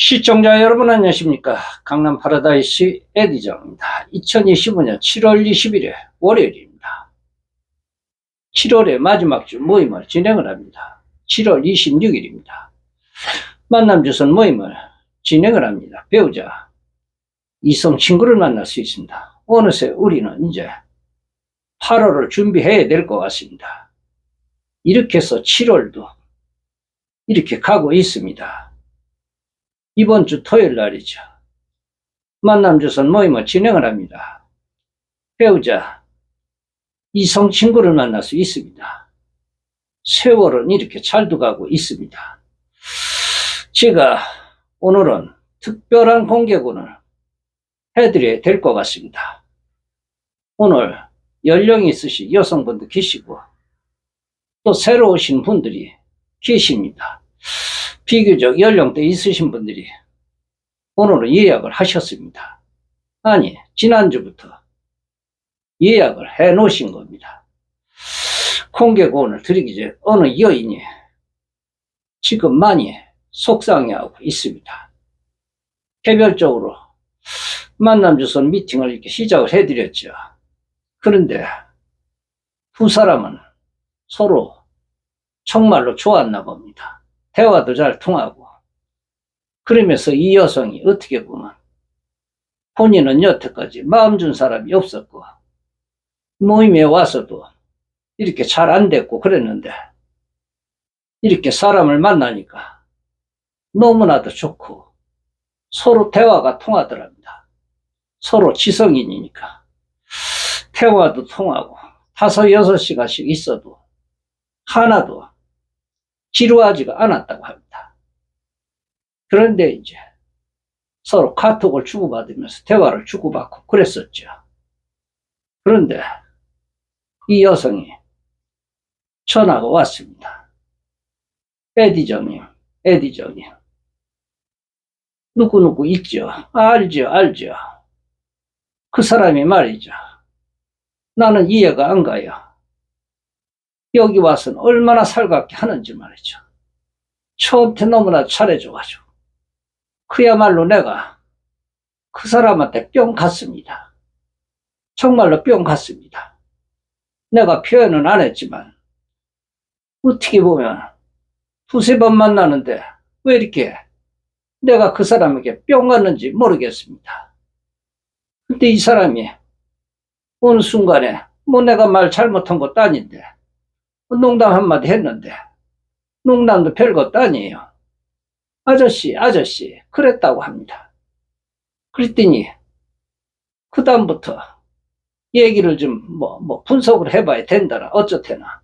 시청자 여러분 안녕하십니까? 강남 파라다이스 에디정입니다. 2025년 7월 20일에 월요일입니다. 7월의 마지막 주 모임을 진행을 합니다. 7월 26일입니다. 만남 주선 모임을 진행을 합니다. 배우자 이성 친구를 만날 수 있습니다. 어느새 우리는 이제 8월을 준비해야 될 것 같습니다. 이렇게 해서 7월도 이렇게 가고 있습니다 이번 주 토요일 날이죠. 만남주선 모임을 진행을 합니다. 배우자, 이성 친구를 만날 수 있습니다. 세월은 이렇게 잘도 가고 있습니다. 제가 오늘은 특별한 공개군을 해드려야 될 것 같습니다. 오늘 연령이 있으신 여성분도 계시고 또 새로 오신 분들이 계십니다. 비교적 연령대 있으신 분들이 오늘은 예약을 하셨습니다. 아니, 지난주부터 예약을 해 놓으신 겁니다. 공개고원을 드리기 전에 어느 여인이 지금 많이 속상해하고 있습니다. 개별적으로 만남 주선 미팅을 이렇게 시작을 해드렸죠. 그런데 두 사람은 서로 정말로 좋았나 봅니다. 대화도 잘 통하고 그러면서 이 여성이 어떻게 보면 본인은 여태까지 마음 준 사람이 없었고 모임에 와서도 이렇게 잘 안 됐고 그랬는데 이렇게 사람을 만나니까 너무나도 좋고 서로 대화가 통하더랍니다. 서로 지성인이니까 대화도 통하고 다섯 여섯 시간씩 있어도 하나도 지루하지가 않았다고 합니다. 그런데 이제 서로 카톡을 주고받으면서 대화를 주고받고 그랬었죠. 그런데 이 여성이 전화가 왔습니다. 에디정님, 에디정님. 누구누구 있죠? 알죠, 알죠. 그 사람이 말이죠. 나는 이해가 안 가요. 여기 와서는 얼마나 살갑게 하는지 말이죠. 저한테 너무나 잘해줘가지고. 그야말로 내가 그 사람한테 뿅 갔습니다. 정말로 뿅 갔습니다. 내가 표현은 안 했지만, 어떻게 보면 두세 번 만나는데 왜 이렇게 내가 그 사람에게 뿅 갔는지 모르겠습니다. 근데 이 사람이 어느 순간에 뭐 내가 말 잘못한 것도 아닌데, 농담 한마디 했는데 농담도 별것도 아니에요. 아저씨, 아저씨 그랬다고 합니다. 그랬더니 그 다음부터 얘기를 좀뭐 뭐 분석을 해봐야 된다라 어쩌테나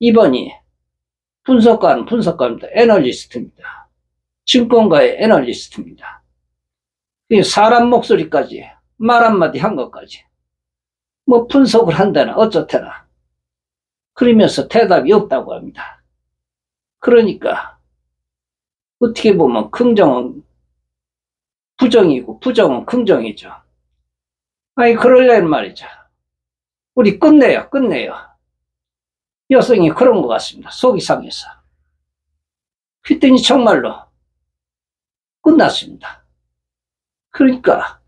이번이 분석가는 분석가입니다. 애널리스트입니다. 증권가의 애널리스트입니다. 이 사람 목소리까지 말 한마디 한 것까지 뭐 분석을 한다나 어쩌테나 그러면서 대답이 없다고 합니다. 그러니까 어떻게 보면 긍정은 부정이고 부정은 긍정이죠. 아니 그러려는 말이죠. 우리 끝내요, 끝내요. 여성이 그런 것 같습니다. 속이 상해서. 그랬더니 정말로 끝났습니다. 그러니까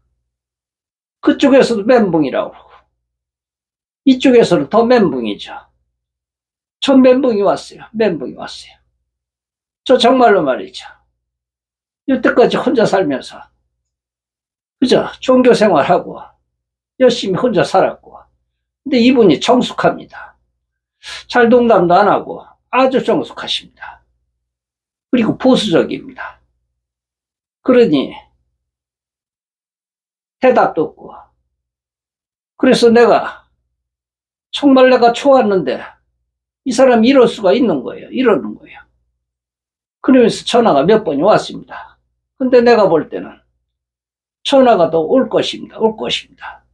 그쪽에서도 멘붕이라고 그러고 이쪽에서는 더 멘붕이죠. 저 멘붕이 왔어요. 멘붕이 왔어요. 저 정말로 말이죠. 여태까지 혼자 살면서 그죠? 종교 생활하고 열심히 혼자 살았고 근데 이분이 정숙합니다. 잘 농담도 안 하고 아주 정숙하십니다. 그리고 보수적입니다. 그러니 대답도 없고 그래서 내가 정말 내가 좋았는데 이 사람이 이럴 수가 있는 거예요. 이러는 거예요. 그러면서 전화가 몇 번이 왔습니다. 근데 내가 볼 때는 전화가 더올 것입니다. 올 것입니다.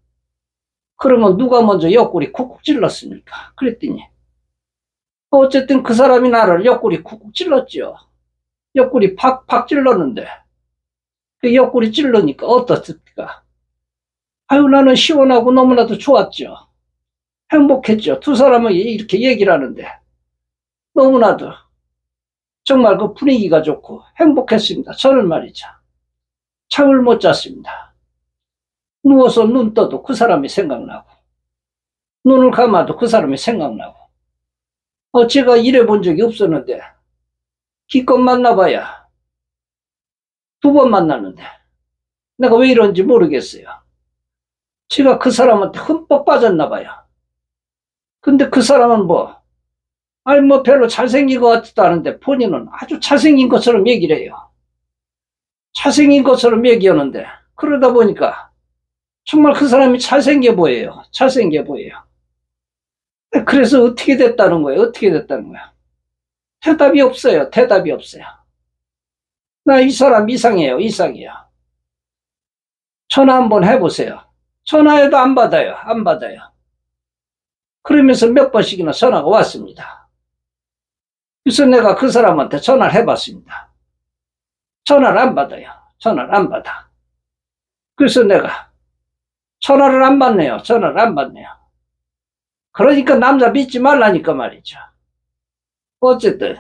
그러면 누가 먼저 옆구리 쿡쿡 찔렀습니까? 그랬더니 어쨌든 그 사람이 나를 옆구리 쿡쿡 찔렀죠. 옆구리 팍팍 찔렀는데 그 옆구리 찔르니까 어떻습니까? 아유 나는 시원하고 너무나도 좋았죠. 행복했죠. 두 사람은 이렇게 얘기를 하는데 너무나도 정말 그 분위기가 좋고 행복했습니다. 저는 말이죠. 잠을 못 잤습니다. 누워서 눈 떠도 그 사람이 생각나고, 눈을 감아도 그 사람이 생각나고, 어, 제가 이래 본 적이 없었는데, 기껏 만나봐야 두 번 만났는데, 내가 왜 이런지 모르겠어요. 제가 그 사람한테 흠뻑 빠졌나 봐요. 근데 그 사람은 뭐, 아니, 뭐 별로 잘생긴 것 같지도 않은데 본인은 아주 잘생긴 것처럼 얘기를 해요. 잘생긴 것처럼 얘기하는데, 그러다 보니까 정말 그 사람이 잘생겨 보여요. 잘생겨 보여요. 그래서 어떻게 됐다는 거예요? 어떻게 됐다는 거야? 대답이 없어요. 대답이 없어요. 나 이 사람 이상해요. 이상해요. 전화 한번 해보세요. 전화해도 안 받아요. 안 받아요. 그러면서 몇 번씩이나 전화가 왔습니다. 그래서 내가 그 사람한테 전화를 해봤습니다. 전화를 안 받아요. 전화를 안 받아. 그래서 내가 전화를 안 받네요. 전화를 안 받네요. 그러니까 남자 믿지 말라니까 말이죠. 어쨌든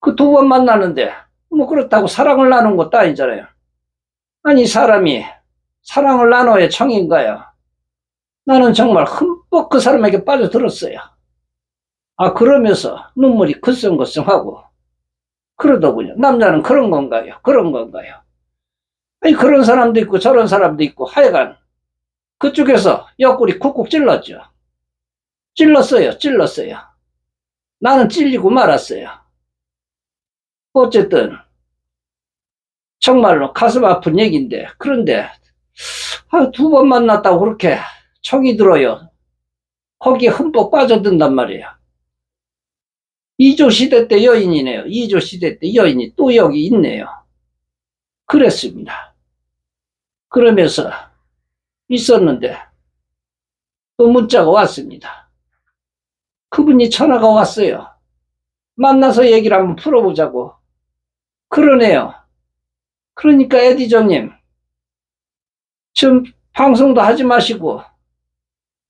그 두 번 만나는데 뭐 그렇다고 사랑을 나눈 것도 아니잖아요. 아니 사람이 사랑을 나눠야 청인가요? 나는 정말 흠 뻑그 사람에게 빠져들었어요. 아 그러면서 눈물이 글썽글썽하고 그러더군요. 남자는 그런 건가요? 그런 건가요? 아니 그런 사람도 있고 저런 사람도 있고 하여간 그쪽에서 옆구리 쿡쿡 찔렀죠. 찔렀어요. 찔렀어요. 나는 찔리고 말았어요. 어쨌든 정말로 가슴 아픈 얘기인데 그런데 아, 두 번 만났다고 그렇게 청이 들어요. 거기에 흠뻑 빠져든단 말이에요. 2조 시대 때 여인이네요. 2조 시대 때 여인이 또 여기 있네요. 그랬습니다. 그러면서 있었는데 또 문자가 왔습니다. 그분이 전화가 왔어요. 만나서 얘기를 한번 풀어보자고. 그러네요. 그러니까 에디정님, 지금 방송도 하지 마시고,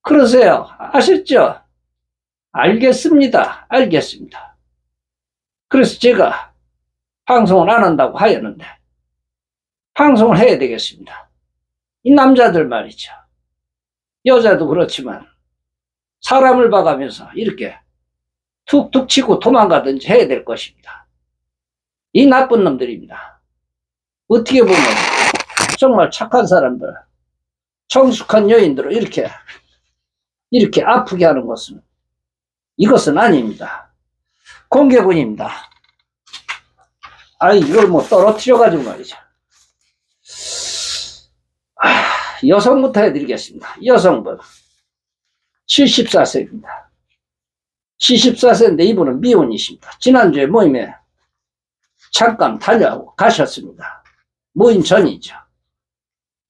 그러세요. 아셨죠? 알겠습니다. 알겠습니다. 그래서 제가 방송을 안 한다고 하였는데, 방송을 해야 되겠습니다. 이 남자들 말이죠. 여자도 그렇지만, 사람을 봐가면서 이렇게 툭툭 치고 도망가든지 해야 될 것입니다. 이 나쁜 놈들입니다. 어떻게 보면 정말 착한 사람들, 성숙한 여인들을 이렇게 이렇게 아프게 하는 것은 이것은 아닙니다. 공개군입니다. 아 이걸 뭐 떨어뜨려 가지고 말이죠. 아, 여성부터 해드리겠습니다. 여성분 74세입니다. 74세인데 이분은 미혼이십니다. 지난주에 모임에 잠깐 달려가고 가셨습니다. 모임 전이죠.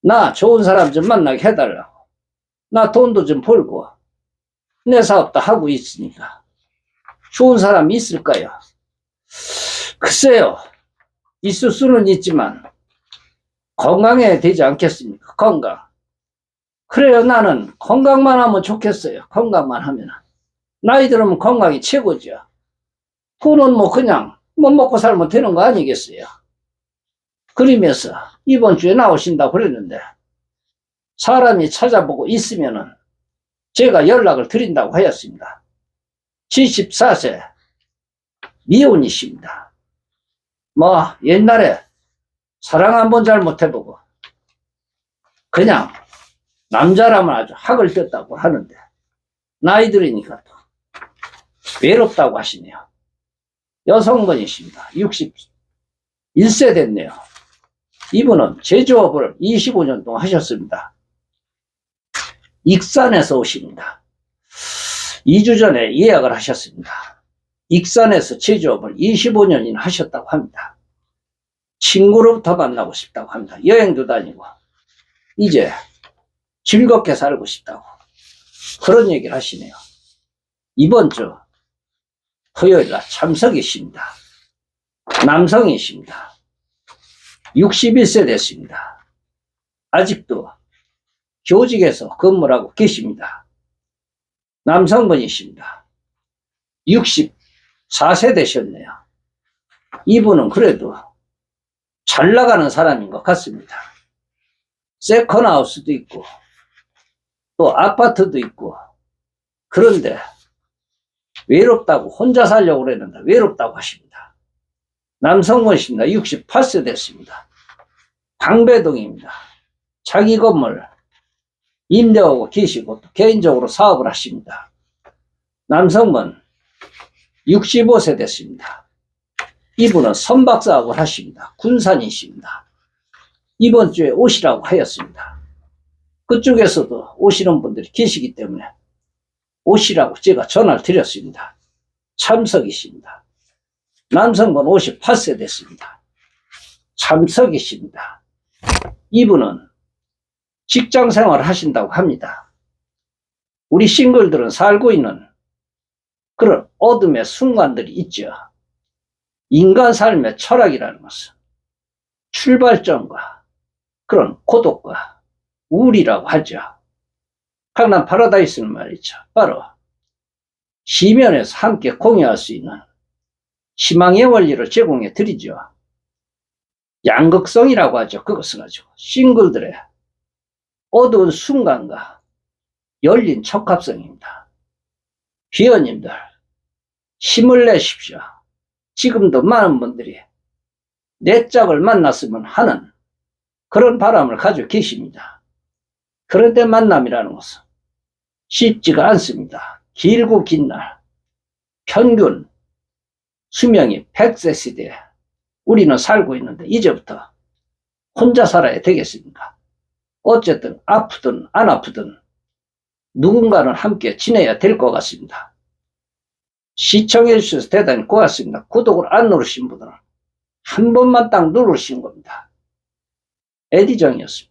나 좋은 사람 좀 만나게 해달라고. 나 돈도 좀 벌고 내 사업도 하고 있으니까 좋은 사람이 있을까요? 글쎄요. 있을 수는 있지만 건강해야 되지 않겠습니까? 건강. 그래요. 나는 건강만 하면 좋겠어요. 건강만 하면. 나이 들으면 건강이 최고죠. 돈은 뭐 그냥 못 먹고 살면 되는 거 아니겠어요? 그러면서 이번 주에 나오신다고 그랬는데 사람이 찾아보고 있으면은 제가 연락을 드린다고 하였습니다. 74세 미혼이십니다. 뭐 옛날에 사랑 한번 잘 못해보고 그냥 남자라면 아주 학을 떴다고 하는데 나이 들으니까 또 외롭다고 하시네요. 여성분이십니다. 61세 됐네요. 이분은 제조업을 25년 동안 하셨습니다. 익산에서 오십니다. 2주 전에 예약을 하셨습니다. 익산에서 제조업을 25년이나 하셨다고 합니다. 친구로부터 만나고 싶다고 합니다. 여행도 다니고 이제 즐겁게 살고 싶다고 그런 얘기를 하시네요. 이번 주 토요일 날 참석이십니다. 남성이십니다. 61세 됐습니다. 아직도 교직에서 근무를 하고 계십니다. 남성분이십니다. 64세 되셨네요. 이분은 그래도 잘 나가는 사람인 것 같습니다. 세컨하우스도 있고, 또 아파트도 있고, 그런데 외롭다고 혼자 살려고 그랬는데 외롭다고 하십니다. 남성원입니다. 68세 됐습니다. 방배동입니다. 자기 건물 임대하고 계시고 또 개인적으로 사업을 하십니다. 남성은 65세 됐습니다. 이분은 선박사업을 하십니다. 군산이십니다. 이번 주에 오시라고 하였습니다. 그쪽에서도 오시는 분들이 계시기 때문에 오시라고 제가 전화를 드렸습니다. 참석이십니다. 남성분 58세 됐습니다. 참석이십니다. 이분은 직장 생활을 하신다고 합니다. 우리 싱글들은 살고 있는 그런 어둠의 순간들이 있죠. 인간 삶의 철학이라는 것은 출발점과 그런 고독과 우울이라고 하죠. 강남 파라다이스는 말이죠. 바로 시면에서 함께 공유할 수 있는 희망의 원리를 제공해 드리죠. 양극성이라고 하죠. 그것을 가지고 싱글들의 어두운 순간과 열린 적합성입니다. 비어님들 힘을 내십시오. 지금도 많은 분들이 내 짝을 만났으면 하는 그런 바람을 가지고 계십니다. 그런데 만남이라는 것은 쉽지가 않습니다. 길고 긴 날, 평균 수명이 100세 시대에 우리는 살고 있는데 이제부터 혼자 살아야 되겠습니까? 어쨌든 아프든 안 아프든 누군가는 함께 지내야 될 것 같습니다. 시청해 주셔서 대단히 고맙습니다. 구독을 안 누르신 분들은 한 번만 딱 누르신 겁니다. 에디정이었습니다.